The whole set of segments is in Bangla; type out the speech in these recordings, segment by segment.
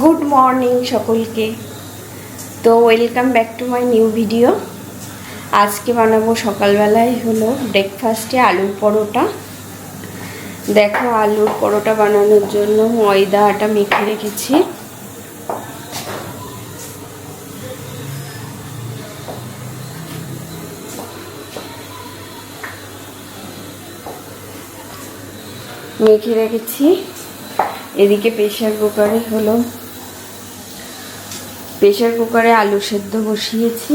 গুড মর্নিং সকলকে। তো welcome back to my new video আজকে বানাবো সকালবেলায় হলো ব্রেকফাস্টে আলুর পরোটা। দেখো আলুর পরোটা বানানোর জন্য ময়দা আটা মেখে রেখেছি। মেখে রেখেছি। এদিকে প্রেশার কুকারে হলো প্রেশার কুকারে আলু সেদ্ধ বসিয়েছি।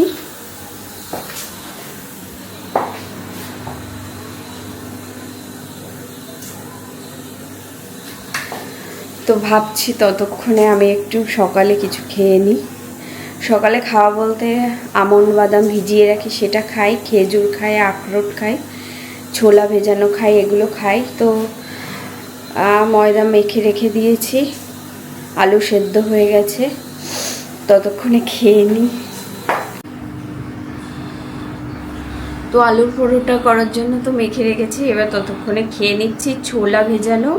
তো ভাবছি ততক্ষণে আমি একটু সকালে কিছু খেয়ে নিই। সকালে খাওয়া বলতে আমন্ড বাদাম ভিজিয়ে রাখি, সেটা খাই, খেজুর খাই, আখরোট খাই, ছোলা ভেজানো খাই, এগুলো খাই। তো ময়দা মেখে রেখে দিয়েছি। আলু সেদ্ধ হয়ে গেছে। ততক্ষণে খেয়ে নিই তো আলুর পরোটা করার জন্য তো মেখে রেখেছি, এবার ততক্ষণে খেয়ে নিচ্ছি ছোলা ভেজানো,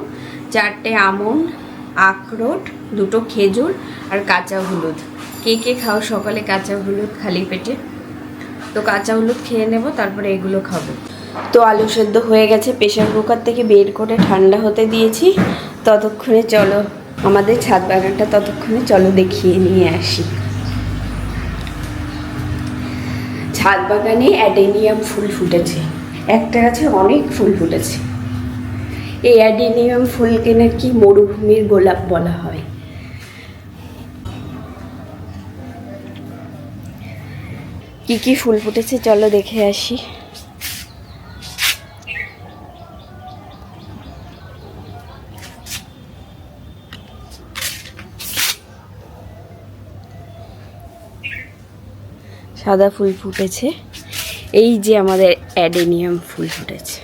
চারটে আমন্ড, আখরোট, দুটো খেজুর আর কাঁচা হলুদ। কে কে খাও সকালে কাঁচা হলুদ খালি পেটে? তো কাঁচা হলুদ খেয়ে নেব, তারপরে এগুলো খাব। তো আলু সেদ্ধ হয়ে গেছে, প্রেশার কুকার থেকে বের করে ঠান্ডা হতে দিয়েছি। ততক্ষণে চলো আমাদের ছাদ বাগানটা ততক্ষণে চলো দেখিয়ে নিয়ে আসি। ছাদ বাগানে অ্যাডেনিয়াম ফুল ফুটেছে। একটা গাছে অনেক ফুল ফুটেছে। এই অ্যাডেনিয়াম ফুলকে নাকি মরুভূমির গোলাপ বলা হয়? কি কি ফুল ফুটেছে চলো দেখে আসি। সাদা ফুল ফুটেছে। এই যে আমাদের অ্যাডেনিয়াম ফুল ফুটেছে।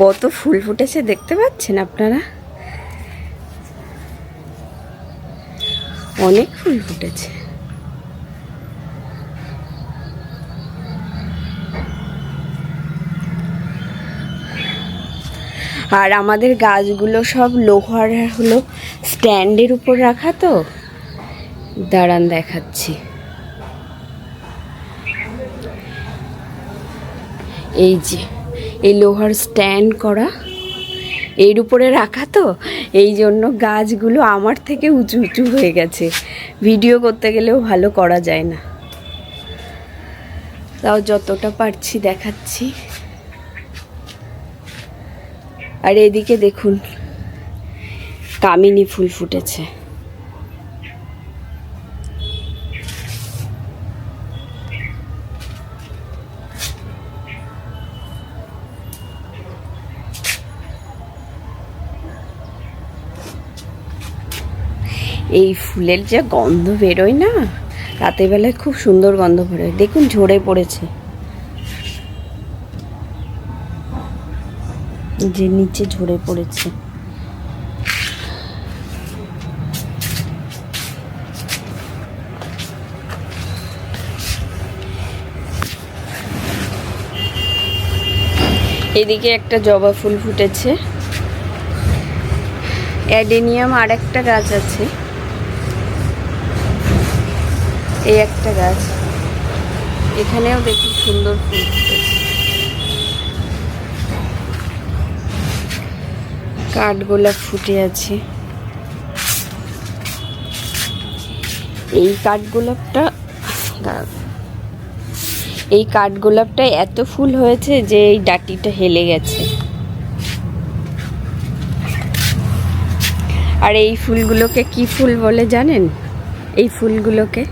কত ফুল ফুটেছে দেখতে পাচ্ছেন আপনারা? অনেক ফুল ফুটেছে। আর আমাদের গাছগুলো সব লোহার হলো স্ট্যান্ডের উপর রাখা তো। দাঁড়ান দেখাচ্ছি। এই যে, এই লোহার স্ট্যান্ড করা, এর উপরে রাখা তো। এই জন্য গাছগুলো আমার থেকে উঁচু উঁচু হয়ে গেছে। ভিডিও করতে গেলেও ভালো করা যায় না। তাও যতটা পারছি দেখাচ্ছি। আর এদিকে দেখুন, কামিনী ফুল ফুটেছে। এই ফুলের যে গন্ধ বেরোয় না, রাতের বেলায় খুব সুন্দর গন্ধ বেরোয়। দেখুন ঝরে পড়েছে। যে নিচে ঝরে পড়েছে। এদিকে একটা জবা ফুল ফুটেছে। অ্যাডেনিয়াম আর একটা গাছ আছে। এই একটা গাছ। এখানেও দেখি সুন্দর ফুল ফুটেছে। কাঠগোলাপ ফুটে আছে। এই কাঠগোলাপটা। এই কাঠগোলাপটা এত ফুল হয়েছে যে এই ডাটিটা হেলে গেছে। আর এই ফুলগুলোকে কি ফুল বলে জানেন? এই ফুলগুলোকে?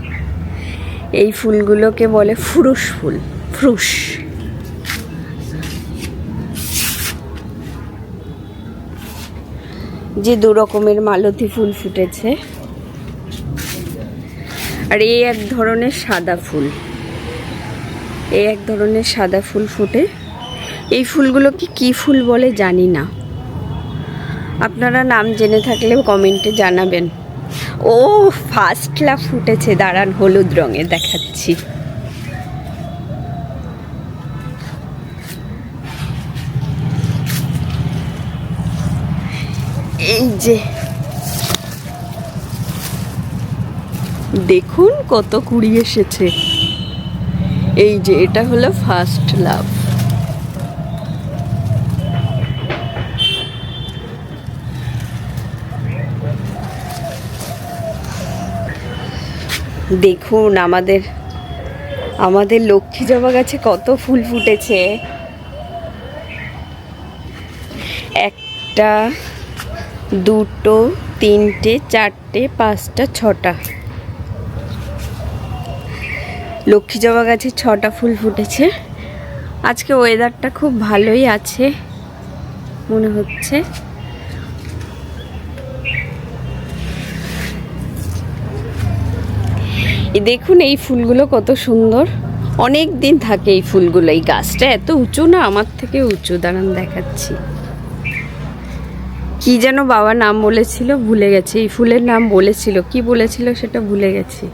এই ফুলগুলোকে বলে ফুরুষ ফুল ফ্রুশ যে দু রকমের মালতী ফুল ফুটেছে। আর এই এক ধরনের সাদা ফুল। এই এক ধরনের সাদা ফুল ফুটে। এই ফুলগুলোকে কি ফুল বলে জানি না। আপনারা নাম জেনে থাকলে কমেন্টে জানাবেন। ও ফার্স্ট ফার্স্টলা ফুটেছে, দাঁড়ান, হলুদ রঙের দেখাচ্ছি। এই যে। দেখুন কত কুড়ি এসেছে। এই যে, এটা হলো ফার্স্ট লাভ দেখুন আমাদের আমাদের লক্ষ্মী জবা গাছে কত ফুল ফুটেছে। একটা দুটো, তিনটে, চারটে, পাঁচটা, ছটা। লক্ষ্মী জবা গাছে ছটা ফুল ফুটেছে। আজকে ওয়েদারটা খুব ভালোই আছে, মনে হচ্ছে। দেখুন এই ফুলগুলো কত সুন্দর। অনেক দিন থাকে এই ফুলগুলো, এই গাছটা এত উঁচু না, আমার থেকে উঁচু, দাঁড়ান দেখাচ্ছি। কি যেন বাবা নাম বলেছিল, ভুলে গেছে। এই ফুলের নাম বলেছিল, কি বলেছিল সেটা ভুলে গেছি।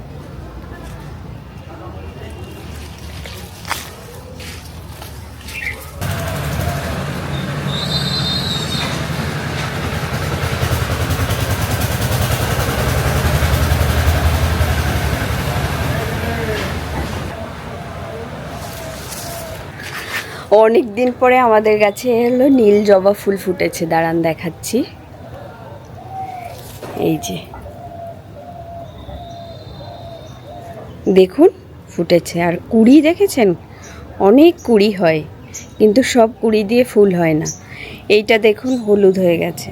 অনেক দিন পরে আমাদের কাছে এলো নীল জবা ফুল ফুটেছে, দাঁড়ান দেখাচ্ছি। এই যে। দেখুন, ফুটেছে। আর কুড়ি দেখেছেন? অনেক কুড়ি হয়, কিন্তু সব কুড়ি দিয়ে ফুল হয় না। এইটা দেখুন, হলুদ হয়ে গেছে।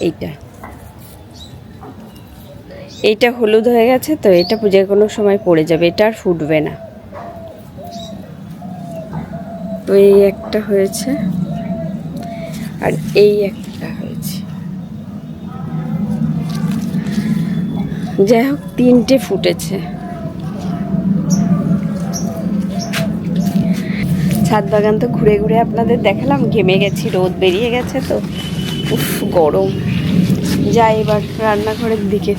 এইটা। এইটা হলুদ হয়ে গেছে তো, এটা যে কোনো সময় পড়ে যাবে, এটা আর ফুটবে না। তো এই একটা হয়েছে। আর এই একটা হয়েছে। যাই হোক, তিনটে ফুটেছে। ছাদ বাগান তো ঘুরে ঘুরে আপনাদের দেখালাম, ঘেমে গেছি, রোদ বেরিয়ে গেছে তো। উফ, গরম। যাই এবার রান্নাঘরের দিকে।